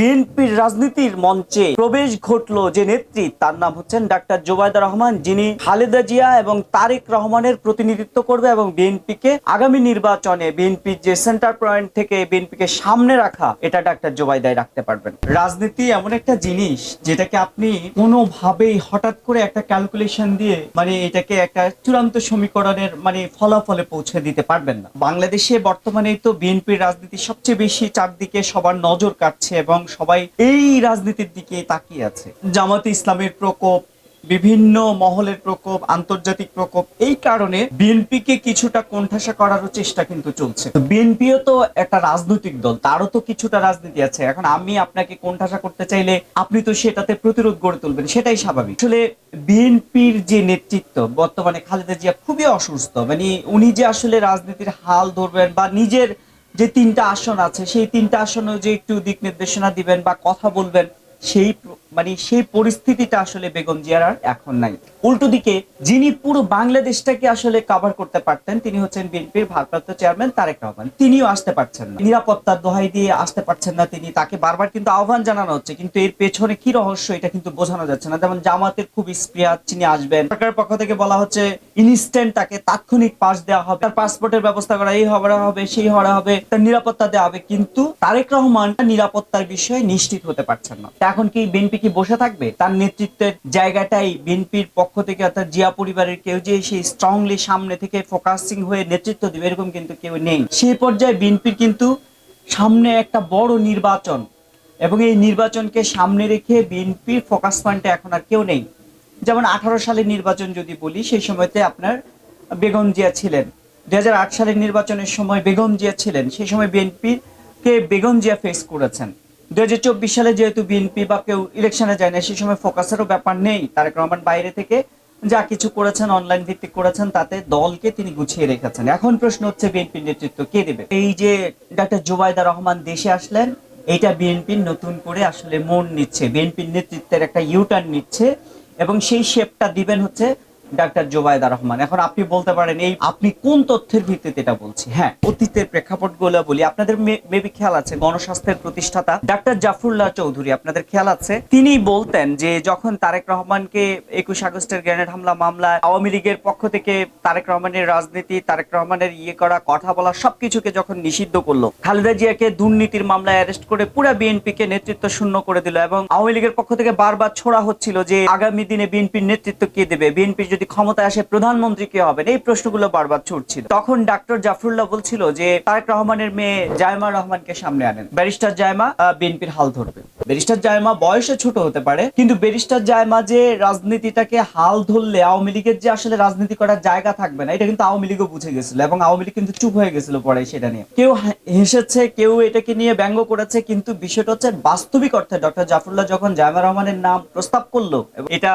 বিএনপির রাজনীতির মঞ্চে প্রবেশ ঘটলো যে নেত্রী, তার নাম হচ্ছেন ডাক্তার জোবায়দা রহমান। যিনি খালেদা জিয়া এবং তারেক রহমানের প্রতিনিধিত্ব করবে এবং বিএনপিকে আগামী নির্বাচনে বিএনপির যে সেন্টার পয়েন্ট থেকে বিএনপিকে সামনে রাখা, এটা ডাক্তার জোবায়দাই রাখতে পারবেন। রাজনীতি এমন একটা জিনিস যেটাকে আপনি কোনোভাবেই হঠাৎ করে একটা ক্যালকুলেশন দিয়ে মানে এটাকে একটা চূড়ান্ত সমীকরণের মানে ফলাফলে পৌঁছে দিতে পারবেন না। বাংলাদেশে বর্তমানে তো বিএনপির রাজনীতি সবচেয়ে বেশি চারদিকে সবার নজর কাটছে এবং সবাই এই রাজনীতির দিকে তাকিয়ে আছে। জামাতে ইসলামের প্রকোপ, বিভিন্ন মহলের প্রকোপ, আন্তর্জাতিক প্রকোপ, এই কারণে বিএনপিকে কিছুটা কোণঠাসা করারও চেষ্টা কিন্তু চলছে। বিএনপিও তো একটা রাজনৈতিক দল, তারও তো কিছুটা রাজনীতি আছে। এখন আমি আপনাকে কোণঠাসা করতে চাইলে আপনি তো সেটাতে প্রতিরোধ গড়ে তুলবেন, সেটাই স্বাভাবিক। আসলে বিএনপির যে নেতৃত্ব, বর্তমানে খালেদা জিয়া খুবই অসুস্থ। মানে উনি যে আসলে রাজনীতির হাল ধরবেন বা নিজের যে তিনটা আসন আছে, সেই তিনটা আসনে যে একটু দিক নির্দেশনা দিবেন বা কথা বলবেন, সেই মানে সেই পরিস্থিতিটা আসলে বেগম জিয়ার আর এখন নাই। উল্টো দিকে যিনি পুরো বাংলাদেশটাকে আসলে কভার করতে পারতেন, তিনি হচ্ছেন বিএনপির ভারপ্রাপ্ত চেয়ারম্যান তারেক রহমান। তিনিও আসতে পারছেন না। নিরাপত্তার দোহাই দিয়ে আসতে পারছেন না তিনি। তাকে বারবার কিন্তু আহ্বান জানানো হচ্ছে, কিন্তু এর পেছনে কি রহস্য এটা কিন্তু বোঝানো যাচ্ছে না। যেমন জামাতের খুব স্প্রিয়া তিনি আসবেন। সরকারের পক্ষ থেকে বলা হচ্ছে ইনস্ট্যান্ট তাকে তাৎক্ষণিক পাস দেওয়া হবে। তার পাসপোর্টের ব্যবস্থা করা, এই হওয়া হবে, সেই হওয়া হবে, তার নিরাপত্তা দেওয়া হবে। কিন্তু তারেক রহমান নিরাপত্তার বিষয়ে নিশ্চিত হতে পারছেন না। এখন কি বিএনপি কি বসে থাকবে? তার নেতৃত্বের জায়গাটাই বিএনপির পক্ষ থেকে অর্থাৎ জিয়া পরিবারের কেউ যে সেই স্ট্রংলি সামনে থেকে ফোকাসিং হয়ে নেতৃত্ব দিবে, এরকম কিন্তু কেউ নেই। সেই পর্যায়ে বিএনপির কিন্তু সামনে একটা বড় নির্বাচন এবং এই নির্বাচনকে সামনে রেখে বিএনপির ফোকাস পয়েন্টে এখন আর কেউ নেই। যেমন আঠারো সালের নির্বাচন যদি বলি, সেই সময়তে আপনার বেগম জিয়া ছিলেন। দুই হাজার আট সালের নির্বাচনের সময় বেগম জিয়া ছিলেন। সেই সময় বিএনপির কে বেগম জিয়া ফেস করেছেন। দুই সালে যেহেতু বিএনপি বা কেউ ইলেকশনে যায় না সেই সময় ফোকাসেরও ব্যাপার নেই। তারেক রহমান বাইরে থেকে যা কিছু করেছেন অনলাইন ভিত্তিক করেছেন, তাতে দলকে তিনি গুছিয়ে রেখেছেন। এখন প্রশ্ন হচ্ছে বিএনপির নেতৃত্ব কে দেবে? এই যে ডাক্তার জুবাইদা রহমান দেশে আসলেন এটা বিএনপির নতুন করে আসলে মন নিচ্ছে। বিএনপির নেতৃত্বের একটা ইউটার্ন নিচ্ছে এবং সেই শেপটা দিবেন হচ্ছে ডাক্তার জোবায়দা রহমান। এখন আপনি বলতে পারেন, এই আপনি কোন তথ্যের ভিত্তিতে এটা বলছি? হ্যাঁ অতীতের প্রেক্ষাপটগুলো বলি। আপনাদের মেবি খেয়াল আছে, গণস্বাস্থ্যের প্রতিষ্ঠাতা ডাক্তার জাফরুল্লাহ চৌধুরী, আপনাদের খেয়াল আছে? তিনি বলতেন যে যখন তারেক রহমানকে একুশ আগস্টের গ্রেনেড হামলা মামলায় আওয়ামী লীগের পক্ষ থেকে তারেক রহমানের রাজনীতি, তারেক রহমানের ইয়ে করা, কথা বলা, সবকিছুকে যখন নিষিদ্ধ করল, খালেদা জিয়াকে দুর্নীতির মামলায় অ্যারেস্ট করে পুরো বিএনপিকে নেতৃত্ব শূন্য করে দিল এবং আওয়ামী লীগের পক্ষ থেকে বারবার ছোড়া হচ্ছিল যে আগামী দিনে বিএনপির নেতৃত্ব কে দেবে? বিএনপির যদি ক্ষমতায় আসে প্রধানমন্ত্রী কে হবেন? এই প্রশ্নগুলো বারবার ছুটছিল। তখন ডাক্তার জাফরুল্লাহ বলছিল যে, তারেক রহমানের মেয়ে জায়মা রহমানকে সামনে আনেন। ব্যারিস্টার জায়মা বিএনপির হাল ধরবে ব্যারিস্টার জায়মা বয়সে ছোট হতে পারে, কিন্তু ব্যারিস্টার জায়মা যে রাজনীতিটাকে হাল ধরলে আওয়ামী লীগের যে আসলে রাজনীতি করার জায়গা থাকবে না, এটা কিন্তু আওয়ামী লীগও বুঝে গেছিল এবং আওয়ামী লীগ কিন্তু চুপ হয়ে গেছিল পরে সেটা নিয়ে। কেউ হেসেছে, কেউ এটাকে নিয়ে ব্যঙ্গ করেছে, কিন্তু বিষয়টা হচ্ছে বাস্তবিক অর্থে ডক্টর জাফরুল্লাহ যখন জায়মা রহমানের নাম প্রস্তাব করল এটা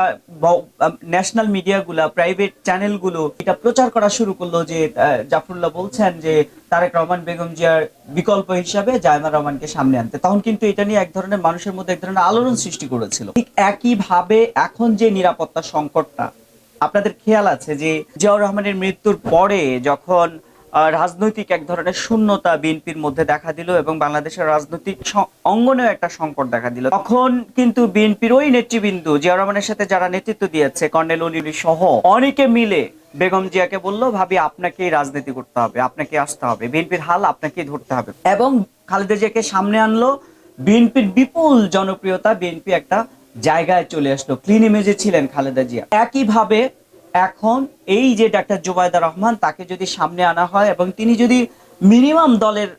ন্যাশনাল মিডিয়াগুলা, প্রাইভেট চ্যানেলগুলো, এটা প্রচার করা শুরু করল যে জাফরুল্লাহ বলছেন যে তারেক রহমান বেগম জিয়ার বিকল্প হিসাবে জায়মা রহমানকে সামনে আনতে। তখন কিন্তু এটা নিয়ে এক ধরনের মানুষের মধ্যে এক ধরনের আলোড়ন সৃষ্টি করেছিল। ঠিক একইভাবে এখন যে নিরাপত্তা সংকটটা, আপনাদের খেয়াল আছে যে জিয়াউর রহমানের মৃত্যুর পরে যখন রাজনৈতিক এক ধরনের শূন্যতা বিএনপির মধ্যে দেখা দিল এবং বাংলাদেশের রাজনৈতিক অঙ্গনেও একটা সংকট দেখা দিল, তখন কিন্তু বিএনপির ওই নেতৃবৃন্দ, জিয়াউর রহমানের সাথে যারা নেতৃত্ব দিয়েছে, কর্নেল অলিলি সহ, অনেকে মিলে বেগম জিয়াকে বলল, ভাবি, আপনাকেই রাজনীতি করতে হবে আপনাকে আসতে হবে। বিএনপির হাল আপনাকেই ধরতে হবে। এবং খালেদা জিয়াকে সামনে আনলো। বিএনপির বিপুল জনপ্রিয়তা বিএনপি একটা জায়গায় চলে আসলো। ক্লিন ইমেজে ছিলেন খালেদা জিয়া। একইভাবে এখন এই যে ডাক্তার জুবায়দা রহমান, তাকে যদি সামনে আনা হয় এবং তিনি যদি মিনিমাম দলের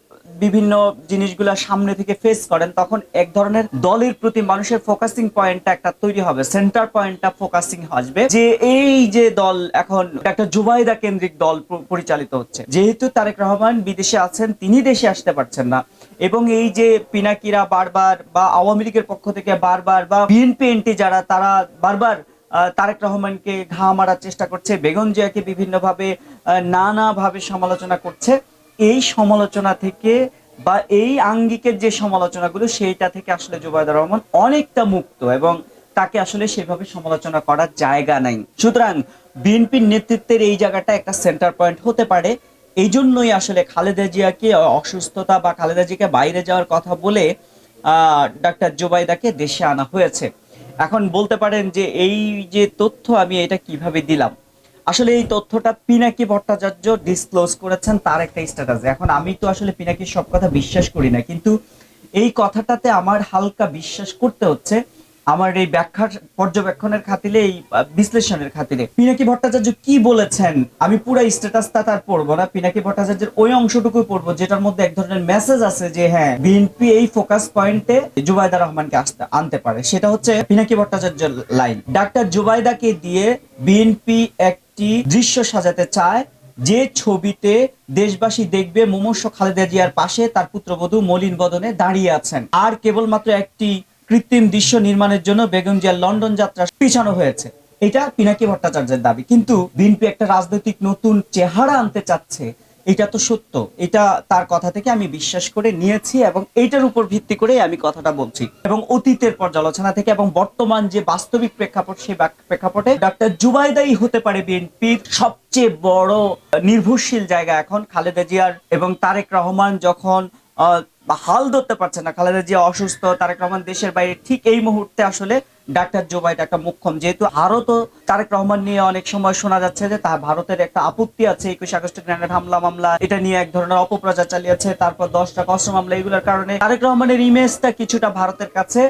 বিভিন্ন জিনিসগুলো সামনে থেকে ফেস করেন, তখন এক ধরনের দলের প্রতি মানুষের ফোকাসিং পয়েন্টটা একটা তৈরি হবে সেন্টার পয়েন্টটা ফোকাসিং আসবে যে এই যে দল এখন একটা জুবাইদা কেন্দ্রিক দল পরিচালিত হচ্ছে, যেহেতু তারেক রহমান বিদেশে আছেন, তিনি দেশে আসতে পারছেন না এবং এই যে পিনাকিরা বারবার বা আওয়ামী লীগের পক্ষ থেকে বারবার বা বিএনপি এনটি যারা, তারা বারবার তারেক রহমানকে ঘা মারার চেষ্টা করছে, বেগম জিয়াকে বিভিন্নভাবে নানাভাবে সমালোচনা করছে। এই সমালোচনা থেকে বা এই আঙ্গিকের যে সমালোচনাগুলো, সেইটা থেকে আসলে জুবাইদা রহমান অনেকটা মুক্ত এবং তাকে আসলে সেভাবে সমালোচনা করার জায়গা নাই। সুতরাং বিএনপির নেতৃত্বের এই জায়গাটা একটা সেন্টার পয়েন্ট হতে পারে। এই জন্যই আসলে খালেদা জিয়াকে অসুস্থতা বা খালেদা জিয়াকে বাইরে যাওয়ার কথা বলে ডাক্তার জুবাইদাকে দেশে আনা হয়েছে। এখন বলতে পারেন যে এই যে তথ্য আমি এটা কীভাবে দিলাম? আসলে এই তথ্যটা পিনাকি ভট্টাচার্য ডিসক্লোজ করেছেন, তার একটা স্ট্যাটাস এখন আমি তো আসলে পিনাকির সব কথা বিশ্বাস করি না, কিন্তু এই কথাটাতে আমার হালকা বিশ্বাস করতে হচ্ছে। আমার এই ব্যাখ্যার পর্যবেক্ষণের খাতিরে, এই বিশ্লেষণের খাতিরে। পিনাকি ভট্টাচার্য কি বলেছেন? আমি পুরো স্ট্যাটাসটা তার পড়ব না, পিনাকি ভট্টাচার্যের ওই অংশটুকু পড়ব, যেটার মধ্যে এক ধরনের মেসেজ আছে যে হ্যাঁ বিএনপি এই ফোকাস পয়েন্টে জুবাইদা রহমানকে আসতে, আনতে পারে। সেটা হচ্ছে পিনাকি ভট্টাচার্যের লাইন ডাক্তার জুবাইদাকে দিয়ে বিএনপি একটি দৃশ্য সাজাতে চায়। যে ছবিতে দেশবাসী দেখবে মুমর্ষ খালেদা জিয়ার পাশে তার পুত্রবধূ মলিন বদনে দাঁড়িয়ে আছেন। আর কেবলমাত্র একটি কৃত্রিম দৃশ্য নির্মাণের জন্য বেগম জিয়ার লন্ডন যাত্রা পিছানো হয়েছে। এটা পিনাকি ভট্টাচার্যের দাবি। কিন্তু বিএনপি একটা রাজনৈতিক নতুন চেহারা আনতে চাচ্ছে। এটা তো সত্য। এটা তার কথা থেকে আমি বিশ্বাস করে নিয়েছি এবং এইটার উপর ভিত্তি করে আমি কথাটা বলছি। এবং অতীতের পর্যালোচনা থেকে এবং বর্তমান যে বাস্তবিক প্রেক্ষাপট সেই প্রেক্ষাপটে ডক্টর জুবাইদাই হতে পারে বিএনপির সবচেয়ে বড় নির্ভরশীল জায়গা এখন খালেদা জিয়ার এবং তারেক রহমান যখন হাল ধরতে পারছে না, খালেদা জিয়া অসুস্থ, তারেক রহমান দেশের বাইরে, ঠিক এই মুহূর্তে আসলে ডাক্তার জোবাইদ একটা মুখ্যম। যেহেতু আরও তো তারেক রহমান নিয়ে অনেক সময় শোনা যাচ্ছে যে তা ভারতের একটা আপত্তি আছে, একুশ আগস্ট গ্রেনেড হামলা মামলা, এটা নিয়ে এক ধরনের অপপ্রচার চালিয়েছে, তারপর দশটা কষ্ট মামলা, এগুলোর কারণে তারেক রহমানের ইমেজটা কিছুটা ভারতের কাছে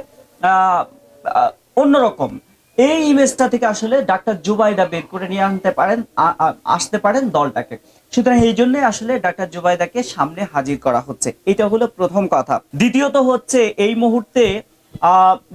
অন্যরকম। এই ইমেজটা থেকে আসলে ডাক্তার জুবাইদা বের করে নিয়ে আনতে পারেন আসতে পারেন দলটাকে। সুতরাং এই জন্য আসলে ডাক্তার জুবাইদাকে সামনে হাজির করা হচ্ছে। এটা হলো প্রথম কথা। দ্বিতীয়ত হচ্ছে এই মুহূর্তে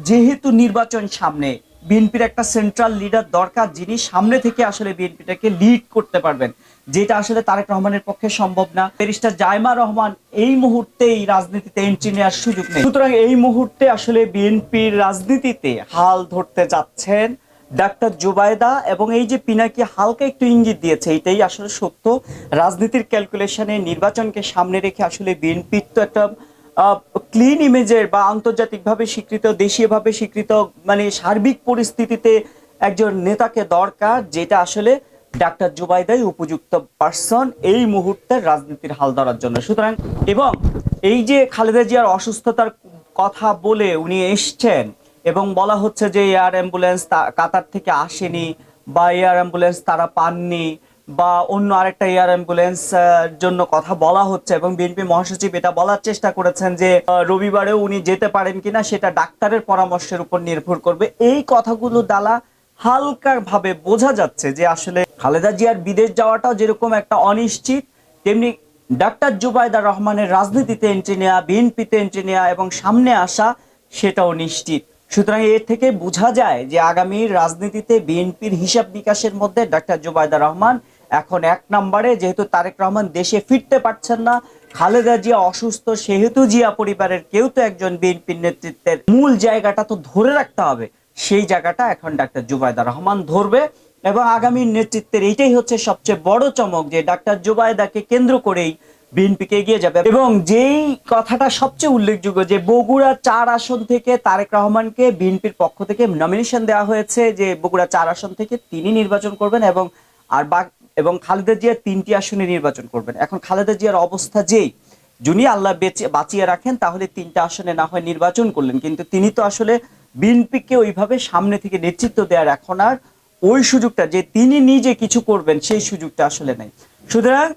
যেহেতু নির্বাচন সামনে, বিএনপির একটা সেন্ট্রাল লিডার দরকার যিনি সামনে থেকে আসলে বিএনপিটাকে লিড করতে পারবেন। যেটা আসলে তারেক রহমানের পক্ষে সম্ভব না। ব্যারিস্টার জায়মা রহমান এই মুহূর্তে এই রাজনীতিতে এন্ট্রি নেওয়ার সুযোগ নেই। সুতরাং এই মুহূর্তে আসলে বিএনপির রাজনীতিতে হাল ধরতে যাচ্ছেন ডাক্তার জুবাইদা এবং এই যে পিনাকি হালকা একটু ইঙ্গিত দিয়েছে, এটাই আসলে সত্য। রাজনীতির ক্যালকুলেশনে নির্বাচনকে সামনে রেখে আসলে বিএনপির তো একটা ক্লিন ইমেজের বা আন্তর্জাতিকভাবে স্বীকৃত, দেশীয়ভাবে স্বীকৃত মানে সার্বিক পরিস্থিতিতে একজন নেতাকে দরকার, যেটা আসলে ডাক্তার জুবাইদাই উপযুক্ত পার্সন এই মুহূর্তে রাজনীতির হাল ধরার জন্য। সুতরাং এবং এই যে খালেদা জিয়ার অসুস্থতার কথা বলে উনি এসছেন এবং বলা হচ্ছে যে এয়ার অ্যাম্বুলেন্স কাতার থেকে আসেনি বা এয়ার অ্যাম্বুলেন্স তারা পাননি বা অন্য আরেকটা এয়ার অ্যাম্বুলেন্স জন্য কথা বলা হচ্ছে এবং বিএনপি মহাসচিব এটা বলার চেষ্টা করেছেন যে আহ, রবিবারেও উনি যেতে পারেন কিনা সেটা ডাক্তারের পরামর্শের উপর নির্ভর করবে। এই কথাগুলো দ্বারা হালকা ভাবে বোঝা যাচ্ছে যে আসলে খালেদা জিয়ার বিদেশ যাওয়াটাও যেরকম একটা অনিশ্চিত তেমনি ডাক্তার জুবাইদা রহমানের রাজনীতিতে এন্ট্রি নেওয়া বিএনপিতে এন্ট্রি নেওয়া এবং সামনে আসা সেটাও নিশ্চিত। সুতরাং এর থেকে বোঝা যায় যে আগামী রাজনীতিতে বিএনপির হিসাব নিকাশের মধ্যে ডাক্তার জুবাইদা রহমান এখন এক নম্বরে, যেহেতু তারেক রহমান দেশে ফিরতে পারছেন না, খালেদা জিয়া অসুস্থ, সেহেতু জিয়া পরিবারের কেউ তো একজন বিএনপির নেতৃত্বের মূল জায়গাটা তো ধরে রাখতে হবে। সেই জায়গাটা এখন ডাক্তার জুবাইদা রহমান ধরবে এবং আগামী নেতৃত্বের এইটাই হচ্ছে সবচেয়ে বড় চমক যে ডাক্তার জুবাইদাকে কেন্দ্র করেই বিএনপিকে এগিয়ে যাবে। এবং যেই কথাটা সবচেয়ে উল্লেখযোগ্য যে বগুড়া চার আসন থেকে তারেক রহমানকে বিএনপির পক্ষ থেকে নমিনেশন দেওয়া হয়েছে যে বগুড়া চার আসন থেকে তিনি নির্বাচন করবেন এবং আর এবং খালেদা জিয়া তিনটি আসনে নির্বাচন করবেন। এখন খালেদা জিয়ার অবস্থা যেই যিনি আল্লাহ বেঁচে, বাঁচিয়ে রাখেন, তাহলে তিনটা আসনে না হয় নির্বাচন করলেন। কিন্তু তিনি তো আসলে বিএনপিকে ওইভাবে সামনে থেকে নেতৃত্ব দেওয়ার এখন আর ওই সুযোগটা, যে তিনি নিজে কিছু করবেন, সেই সুযোগটা আসলে নেই। সুতরাং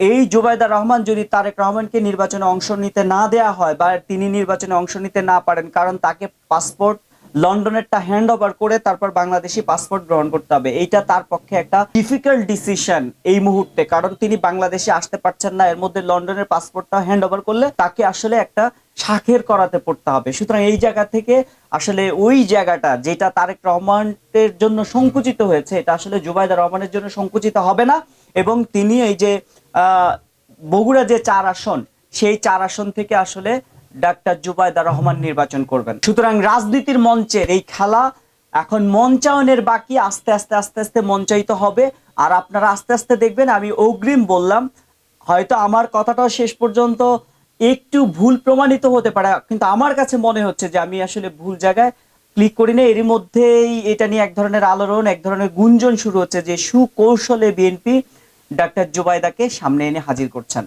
এই জুবাইদা রহমান যদি তারেক রহমানকে নির্বাচনে অংশ নিতে না দেয়া হয় বা তিনি নির্বাচনে অংশ নিতে না পারেন, কারণ তাকে পাসপোর্ট লন্ডনেরটা হ্যান্ড ওভার করে তারপর বাংলাদেশি পাসপোর্ট গ্রহণ করতে হবে। এইটা তার পক্ষে একটা ডিফিকাল্ট ডিসিশন এই মুহূর্তে। কারণ তিনি বাংলাদেশে আসতে পারছেন না, এর মধ্যে লন্ডনের পাসপোর্টটা হ্যান্ড ওভার করলে তাকে আসলে একটা শাখের করাতে পড়তে হবে। সুতরাং এই জায়গা থেকে আসলে ওই জায়গাটা যেটা তারেক রহমানের জন্য সংকুচিত হয়েছে, এটা আসলে জুবাইদা রহমানের জন্য সংকুচিত হবে না। এবং তিনি এই যে বগুড়া যে চার আসন, সেই চার আসন থেকে আসলে ডাক্তার জুবাইদা রহমান নির্বাচন করবেন। সুতরাং রাজনীতির মঞ্চের এই খেলা এখন মঞ্চায়নের বাকি আস্তে আস্তে আস্তে আস্তে মঞ্চায়িত হবে। আর আপনারা আস্তে আস্তে দেখবেন, আমি অগ্রিম বললাম, হয়তো আমার কথাটাও শেষ পর্যন্ত একটু ভুল প্রমাণিত হতে পারে, কিন্তু আমার কাছে মনে হচ্ছে যে আমি আসলে ভুল জায়গায় ক্লিক করি না এরই মধ্যেই এটা নিয়ে এক ধরনের আলোড়ন, এক ধরনের গুঞ্জন শুরু হচ্ছে যে সুকৌশলে বিএনপি ডাক্তার জুবাইদাকে সামনে এনে হাজির করছেন।